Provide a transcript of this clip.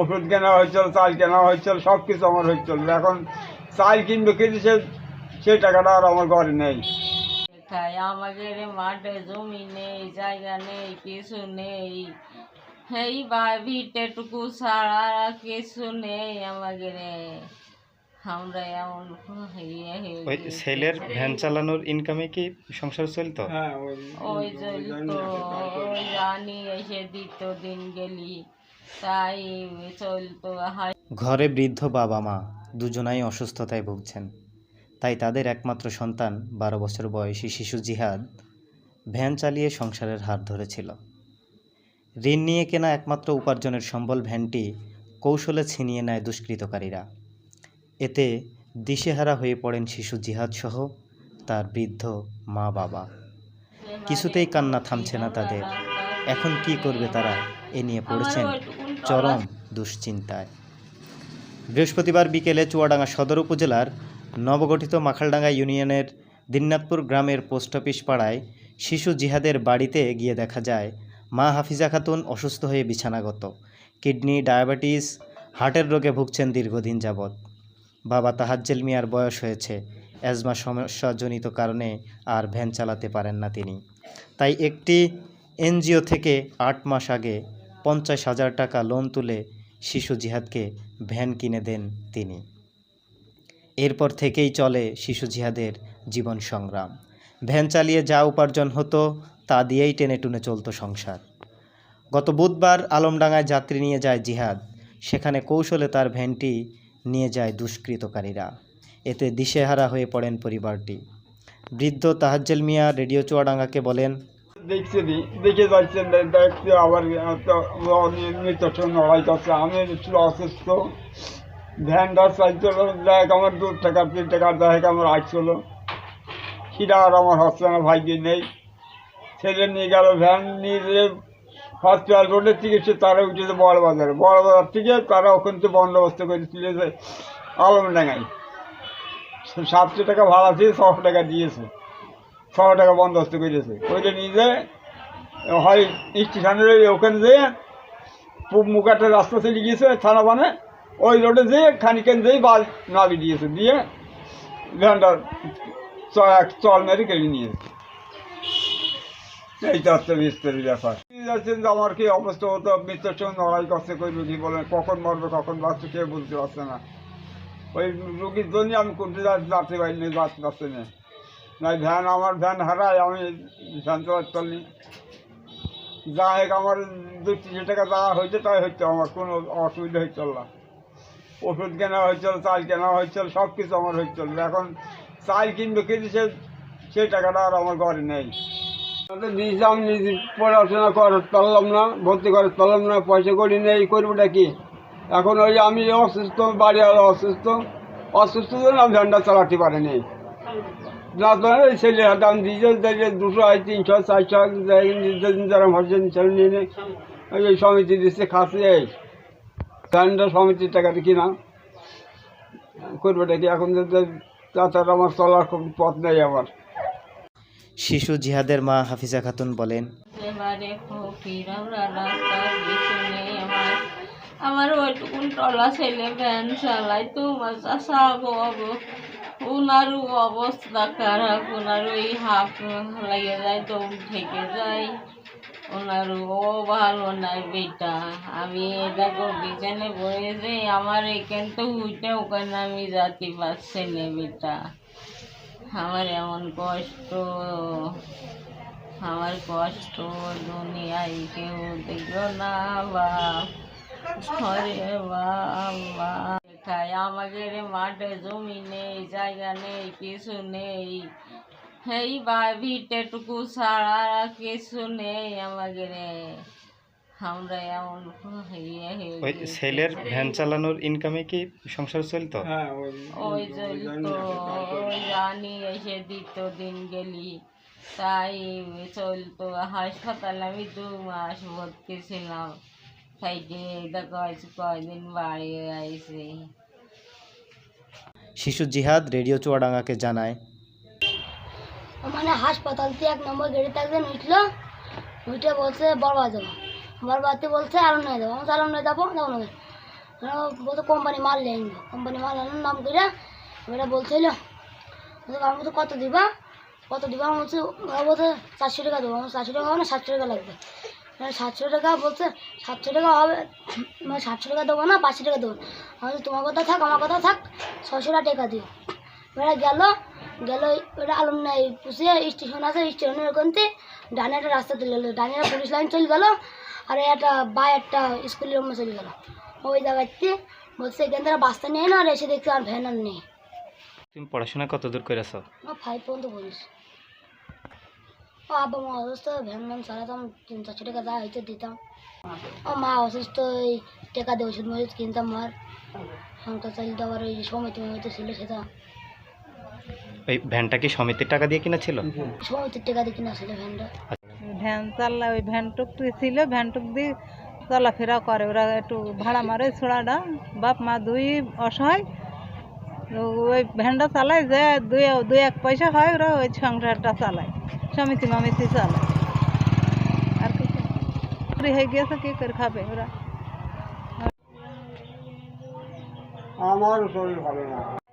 ওষুধ কেনা হয়েছিল চাল কেনা হয়েছিল সব কিছু আমার হয়েছিল এখন চাল কিনবে কিন্তু সে সেই টাকাটা আর আমার ঘরে নেই। খাই আমাদের মাঠে জমি নেই জায়গা নেই কিছু নেই। এই ভিটেটুকু ছাড়া কিছু নেই আমাদের। আমরা এমন ওই ছেলের ভ্যান চালানোর ইনকামে কি সংসার চলতো? হ্যাঁ ওই চলতো ওই জানি এসে দিত দিন গেলি। তাই হাই ঘরে বৃদ্ধ বাবা মা দুজনাই অসুস্থতায় ভুগছেন। তাই তাদের একমাত্র সন্তান, বারো বছর বয়সী শিশু জিহাদ, ভ্যান চালিয়ে সংসারের হাত ধরেছিল। ঋণ নিয়ে কেনা একমাত্র উপার্জনের সম্বল ভ্যানটি কৌশলে ছিনিয়ে নেয় দুষ্কৃতকারীরা। এতে দিশেহারা হয়ে পড়েন শিশু জিহাদ সহ তার বৃদ্ধ মা বাবা। কিছুতেই কান্না থামছে না তাদের। এখন কি করবে তারা? এ নিয়ে পড়েছেন চরম দুশ্চিন্তায়। বৃহস্পতিবার বিকেলে চুয়াডাঙ্গা সদর উপজেলার নবগঠিত মাখালডাঙ্গা ইউনিয়নের দিননাথপুর গ্রামের পোস্ট অফিস পাড়ায় শিশু জিহাদের বাড়িতে গিয়ে দেখা যায় মা হাফিজা খাতুন অসুস্থ হয়ে বিছানাগত। কিডনি ডায়াবেটিস হার্টের রোগে ভুগছেন দীর্ঘদিন যাবৎ। বাবা তাহাজ্জেল মিয়ার বয়স হয়েছে অ্যাজমা সমস্যাজনিত কারণে আর ভ্যান চালাতে পারেন না তিনি। তাই একটি এনজিও থেকে আট মাস আগে পঞ্চাশ হাজার টাকা লোন তুলে শিশু জিহাদকে ভ্যান কিনে দেন তিনি। এরপর থেকেই চলে শিশু জিহাদের জীবন সংগ্রাম। ভ্যান চালিয়ে যা উপার্জন হতো, তা দিয়েই টেনে টুনে চলতো সংসার। গত বুধবার আলমডাঙ্গায় যাত্রী নিয়ে যায় জিহাদ। সেখানে কৌশলে তার ভ্যানটি নিয়ে যায় দুষ্কৃতকারীরা। এতে দিশেহারা হয়ে পড়েন পরিবারটি। বৃদ্ধ তাহাজ্জেল মিয়া রেডিও চুয়াডাঙ্গাকে বলেন দেখছি দেখে যাচ্ছে, দে- দেখছি আবার সঙ্গে লড়াই করছে আমি ছিল অসুস্থ। ভ্যানটা চাইছিল, দেখ আমার দু টাকা, তিন টাকা, দেখ আমার আসছিল সেটা আর আমার হচ্ছে না ভাগ্যে নেই। ছেলে নিয়ে গেল, ভ্যান নিয়ে হসপিটাল রোডের থেকে সে তারা উঠেছে বড় বাজারে বড় বাজার থেকে তারা ওখান থেকে বন্দোবস্ত করে তুলেছে আলমডাঙ্গায়। সাতশো টাকা ভাড়া দিয়ে ছশো টাকা দিয়েছে। ছশো টাকা বন্দোবস্ত করেছে ওইটা নিয়ে যায় হয় স্টেশনের ওখানে যেয়ে পূব মুখ একটা রাস্তা চলে গিয়েছে থানা বানে, ওই রোডে যেয়ে খানিকেন যেয়ে বাল নাবি দিয়েছে, দিয়ে ভ্যানটা চল মেরে কেটে নিয়েছে এইটা হচ্ছে বিস্তারিত ব্যাপার। যাচ্ছেন যে আমার কি অবস্থা হতো? মৃত্যুর সঙ্গে লড়াই করছে, কই রুগী বলেন কখন মরবে, কখন বাঁচছে কেউ বুঝতে পারছে না। ওই রুগীর জন্য আমি করতে যাতে পারিনি যাতে পারছি না। না ভ্যান আমার ভ্যান হারায়, আমি ভ্যান চালাতে পারিনি যা হোক আমার দু তিনশো টাকা যা হয়েছে তাই হচ্ছে আমার কোনো অসুবিধা হচ্ছিল না। ওষুধ কেনা হয়েছিল চাল কেনা হয়েছিল সব কিছু আমার হচ্ছিল এখন চাল কিনবে কিন্তু সে সেই টাকাটা আর আমার ঘরে নেই। আমাদের নিজে পড়াশোনা করতে পারলাম না, ভর্তি করতে পারলাম না, পয়সা করি নেই করবোটা কি? এখন ওই আমি অসুস্থ বাড়ি অসুস্থ অসুস্থ জন্য আমি ভ্যানটা চালাতে পারিনি। না ছেলে দাম দিয়েছে দেখে দুশো আই তিনশো চারশো যারা ভাবছেন ছেলে নিয়ে ওই সমিতি দিচ্ছে খাসি এই। ভ্যানটা সমিতির টাকাতে কিনা করবোটা কি? এখন তাছাড়া আমার চলার খুব পথ নেই আমার। শিশু জিহাদের মা হাফিজা খাতুন বলেন আমরা আমার আমার ওইটুকুন টলা ছেলে ভ্যান চালাই তোমার চাষা বাবু ওনারও অবস্থা খারাপ ওনার ওই হাফ লেগে যায় দম থেকে যায়। ওনারও ও ভালো নাই বেটা। আমি দেখো বিছানে বসে আমার এখান তো উঠে ওখানে আমি যাতে পারছি না বেটা। আমার এমন কষ্ট, আমার কষ্ট দুনিয়ায় কেউ দেখল না। বাপ, ঘরে বাবা খাই আমাদের মাঠে জমি নেই জায়গা নেই কিছু নেই এই বা ভিটেটুকু ছাড়া কিছু নেই আমাদের আমরা এমন ওই ছেলের ভ্যান চালানোর ইনকামে কি সংসার চলতো ওই চলতো ওই জানি এসে দিত দিন গেলি তাই চলতো হাসপাতালে আমি দু মাস ভর্তি ছিলাম সাইডে কয়দিন বাড়ি শিশু জিহাদ রেডিও চুয়াডাঙ্গাকে জানায় মানে হাসপাতাল থেকে এক নম্বর গাড়িতে একজন উঠল উঠে বলছে বরবাদ যাব বরবাদে বলছে আলম নয় যাব আমি আলম নয় যাব যাব না বলতো কোম্পানি মাল নেই কোম্পানি মাল আনার নাম করে এবারে বলছিল বলছে, আমার মতো কত দিবা কত দিবা আমার বলছে চারশো টাকা দেবো আমার চারশো টাকা হবে না সাতশো টাকা লাগবে সাতশো টাকা বলছে সাতশো টাকা হবে মানে সাতশো টাকা দেবো না পাঁচশো টাকা দেবো আমি তোমার কথা থাক আমার কথা থাক ছশো টাকা দিও। এবারে গেল গেল ওটা আলম নাই পুষিয়ে স্টেশন আছে স্টেশনের ওখানতে ডানে একটা রাস্তা চলে গেলো। ডানে একটা পুলিশ লাইন চলে গেলো আর একটা বা একটা স্কুলের রুমে চলে গেলো। ওই জায়গাতে বলছে এখান থেকে বাসটা নিয়ে না আর এসে দেখছি আর ভ্যান আর নেই। তুমি পড়াশোনা কত দূর করেছ? আমার ফাইভ পর্যন্ত বলিস ও আব্বা মা অসুস্থ ভ্যান চালাতাম তিন চারশো টাকা যা হইতে দিতাম ও মা অসুস্থ ওই টাকা দিয়ে ওষুধ মজুদ কিনতাম মার সংসার চালিয়ে আবার ওই সমিতি মমিতি ছিল সেটা ওই ভ্যানটা কি সমিতির টাকা দিয়ে কিনেছিল? সমিতির টাকা দিয়ে কিনা ছিল ভ্যানটা ভ্যান চালা, ওই ভ্যানটুক ছিল, ভ্যানটুক দিয়ে চলাফেরা করে। ওরা একটু ভাড়া মারে ছোড়াটা। বাপ, মা দুই অসহায়। ওই ভ্যানটা চালায় যে দুই দুই এক পয়সা হয়, ওরা ওই সংসারটা চালায়। সমিতি মামিতি চালায় আর কিছু বিক্রি হয়ে গিয়েছে কি করে খাবে ওরা আমারও শরীর ভালো না